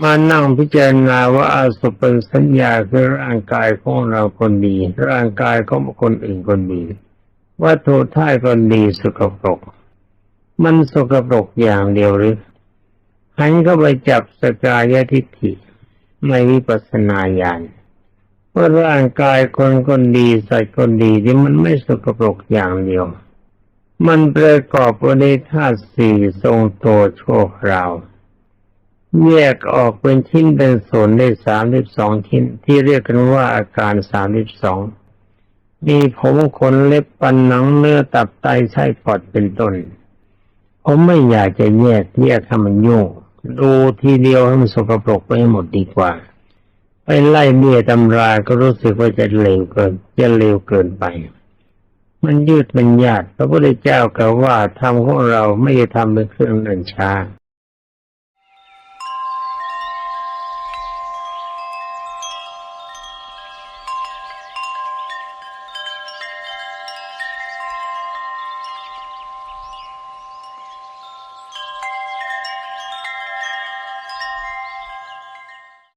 มานั่งพิจารณาว่าอาสุปเป็นสัญญาคือร่างกายของเราคนดี ร่างกายของคนอื่นคนดีวัตถุท่ายคนดีสกปรก มันสกปรกอย่างเดียวหรือหันก็ไปจับสกายทิฏฐิไม่วิปัสสนาญาณว่าร่างกายคนคนดีสัตว์คนดีที่มันไม่สกปรกอย่างเดียว มันประกอบไปด้วยธาตุสี่ทรงตัวชั่วคราว แยกออกเป็นชิ้นเป็นส่วนได้สามสิบสองชิ้น ที่เรียกกันว่าอาการสามสิบสองมีผมขนเล็บปันหนังเนื้อตับไตไส้ปอดเป็นต้น ผมไม่อยากจะแยกแยกให้มันยุ่งดูทีเดียวให้มันสกปรกไปหมดดีกว่า ไปไล่เบี้ยตำราก็รู้สึกว่าจะเร็วเกิน จะเร็วเกินไป มันยืดมันยาดพระพุทธเจ้ากล่าวว่าธรรมของเราไม่ได้ทำเป็นเครื่องเดินช้า